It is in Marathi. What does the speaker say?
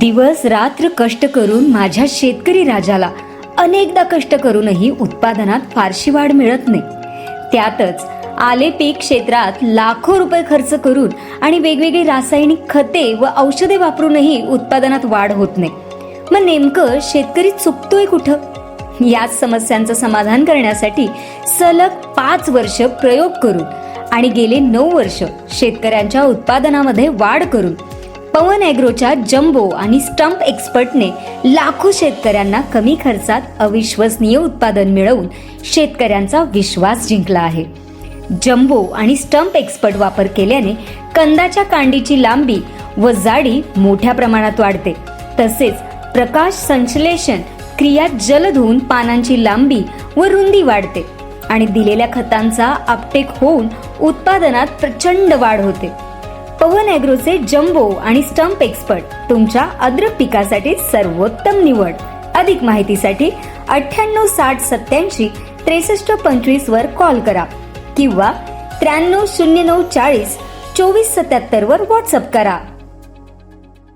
दिवस रात्र कष्ट करून माझ्या शेतकरी राजाला अनेकदा कष्ट करूनही उत्पादनात फारशी वाढ मिळत नाही. त्यातच आले पीक क्षेत्रात लाखो रुपये खर्च करून आणि वेगवेगळी रासायनिक खते व औषधे वापरूनही उत्पादनात वाढ होत नाही. मग नेमकं शेतकरी चुकतोय कुठं? याच समस्यांचं समाधान करण्यासाठी सलग पाच वर्ष प्रयोग करून आणि गेले नऊ वर्ष शेतकऱ्यांच्या उत्पादनामध्ये वाढ करून पवन ॲग्रोच्या जम्बो आणि स्टंप एक्सपर्टने लाखो शेतकऱ्यांना कमी खर्चात अविश्वसनीय उत्पादन मिळवून शेतकऱ्यांचा विश्वास जिंकला आहे. जम्बो आणि स्टंप एक्सपर्ट वापर केल्याने कंदाच्या कांडीची लांबी व जाडी मोठ्या प्रमाणात वाढते. तसेच प्रकाश संश्लेषण क्रिया जलद होऊन पानांची लांबी व रुंदी वाढते आणि दिलेल्या खतांचा आपटेक होऊन उत्पादनात प्रचंड वाढ होते. पवन ॲग्रोचे जम्बो आणि स्टंप एक्सपर्ट तुमच्या अद्रक पिकासाठी सर्वोत्तम निवड. अधिक माहितीसाठी अठ्ठ्याण्णव साठ सत्याऐंशी त्रेसष्ट पंचवीस वर कॉल करा किंवा त्र्याण्णव शून्य नऊ चाळीस चोवीस सत्याहत्तर वर व्हॉट्सअप करा.